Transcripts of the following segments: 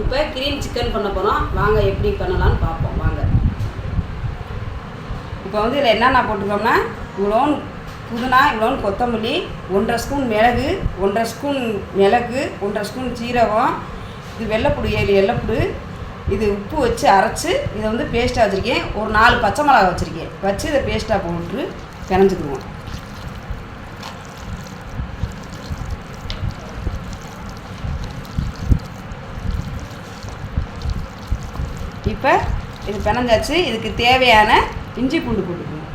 இப்போ green chicken பண்ண போகிறோம் வாங்க எப்படி பண்ணலாம்னு பார்ப்போம். வாங்க. இப்போ வந்து இதில் என்னென்ன போட்டுக்கோம்னா இவ்வளோன்னு புதினா இவ்வளோன்னு கொத்தமல்லி ஒன்றரை ஸ்பூன் மிளகு ஒன்றரை ஸ்பூன் மிளகு ஒன்றரை ஸ்பூன் சீரகம் இது வெள்ளைப்புடு ஏழு வெள்ளைப்புடு இது உப்பு வச்சு அரைச்சி இதை வந்து பேஸ்ட்டாக வச்சுருக்கேன். ஒரு நாலு பச்சை மிளகா வச்சுருக்கேன். வச்சு இதை பேஸ்ட்டாக போட்டு பிணைஞ்சுக்குவோம் இப்போ இது பிணைஞ்சாச்சு. இதுக்கு தேவையான இஞ்சி பூண்டு போட்டுக்கணும்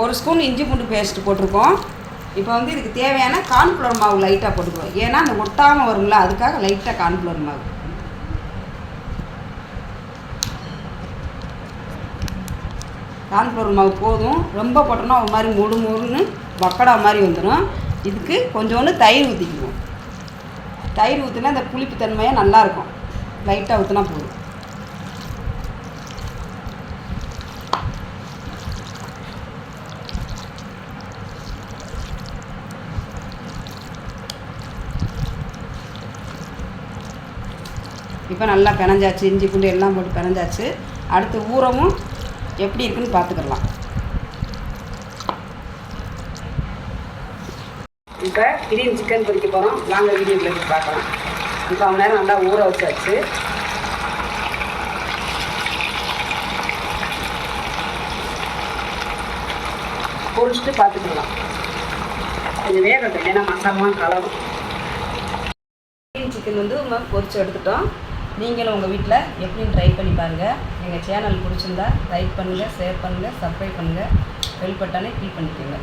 ஒரு ஸ்பூன் இஞ்சி பூண்டு பேஸ்ட் போட்டிருக்கோம். இப்போ வந்து இதுக்கு தேவையான கார்ன்ஃப்ளவர் மாவு லைட்டாக போட்டுக்குவோம் ஏன்னா அந்த ஒட்டாமல் வரும்ல அதுக்காக லைட்டாக கார்ன்ஃப்ளவர் மாவு. கார்ன்ஃப்ளவர் மாவு போதும். ரொம்ப போட்டோம்னா ஒரு மாதிரி முடு முடுன்னு பக்கடா மாதிரி வந்துடும் இதுக்கு கொஞ்சோண்டு தயிர் ஊற்றிக்குவோம் தயிர் ஊற்றினா இந்த புளிப்பு தன்மையாக நல்லாயிருக்கும் லைட்டாக ஊற்றினா போதும். இப்போ நல்லா பினஞ்சாச்சு இஞ்சி பூண்டு எல்லாம் போட்டு பினஞ்சாச்சு அடுத்து ஊறவும் எப்படி இருக்குன்னு பார்த்துக்கலாம். இப்போ கிரீன் சிக்கன் பொரிக்க போகிறோம் வாங்க வீடியோக்குள்ள போய் பார்க்கலாம். இப்போ அவன் நேரம் நல்லா ஊற வச்சாச்சு. பொரிச்சுட்டு பார்த்துக்கலாம். கொஞ்சம் வேகட்டும் ஏன்னா மசாலாம் கலரும். கிரீன் சிக்கன் வந்து நம்ம பொரிச்சு எடுத்துட்டோம். நீங்களும் உங்கள் வீட்டில் எப்படின்னு ட்ரை பண்ணி பாருங்கள் எங்கள் சேனல் பிடிச்சிருந்தா லைக் பண்ணுங்கள் ஷேர் பண்ணுங்கள் சப்ஸ்கிரைப் பண்ணுங்கள் பெல் பட்டானே கிளிக் பண்ணிக்கோங்க.